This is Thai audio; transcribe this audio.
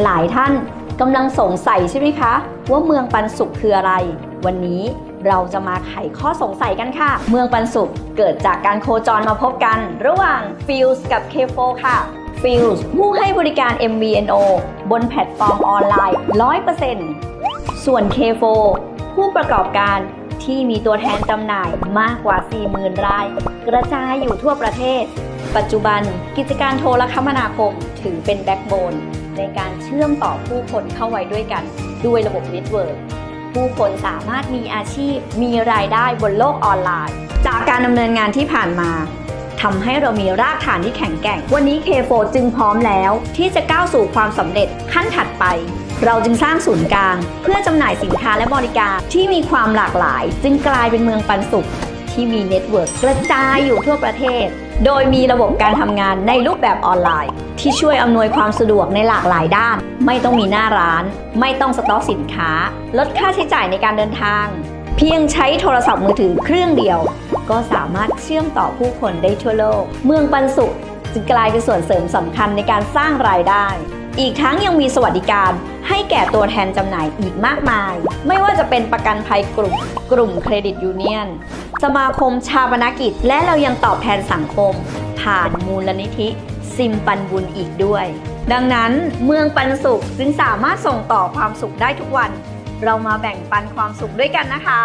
หลายท่านกำลังสงสัยใช่ไหมคะ ว่าเมืองปันสุขคืออะไร วันนี้เราจะมาไขข้อสงสัยกันค่ะ เมืองปันสุขเกิดจากการโคจรมาพบกัน ระหว่าง f i e l s กับ K4 ค่ะ f i e l s ผู้ให้บริการ MVNO บนแพลตฟอร์มออนไลน์ 100%ส่วน K4 ผู้ประกอบการที่มีตัวแทนจำหน่ายมากกว่า 40,000 ราย กระจายอยู่ทั่วประเทศ ปัจจุบันกิจการโทรคมนาคมถือเป็นแบ็กโบน ในการเชื่อมต่อผู้คนเข้าไว้ด้วยกัน ด้วยระบบเน็ตเวิร์กผู้คนสามารถมีอาชีพ มีรายได้บนโลกออนไลน์ จากการดำเนินงานที่ผ่านมาทำให้เรามีรากฐานที่แข็งแกร่ง วันนี้ K4 จึงพร้อมแล้ว ที่จะก้าวสู่ความสำเร็จขั้นถัดไป เราจึงสร้างศูนย์กลาง เพื่อจำหน่ายสินค้าและบริการที่มีความหลากหลาย จึงกลายเป็นเมืองปันสุข ที่มีเน็ตเวิร์กกระจายอยู่ทั่วประเทศ โดยมีระบบการทำงานในรูปแบบออนไลน์ ที่ช่วยอำนวยความสะดวกในหลากหลายด้าน ไม่ต้องมีหน้าร้าน ไม่ต้องสต็อกสินค้า ลดค่าใช้จ่ายในการเดินทาง เพียงใช้โทรศัพท์มือถือเครื่องเดียว ก็สามารถเชื่อมต่อผู้คนได้ทั่วโลก เมืองปันสุขจึงกลายเป็นส่วนเสริมสำคัญในการสร้างรายได้ อีกทั้งยังมีสวัสดิการ ให้แก่ตัวแทนจำหน่ายอีกมากมาย ไม่ว่าจะเป็นประกันภัยกลุ่ม กลุ่มเครดิตยูเนียน สมาคมชาปนกิจ และเรายังตอบแทนสังคม ผ่านมูลนิธิซิมปันบุญอีกด้วย ดังนั้นเมืองปันสุขจึงสามารถส่งต่อความสุขได้ทุกวัน เรามาแบ่งปันความสุขด้วยกันนะคะ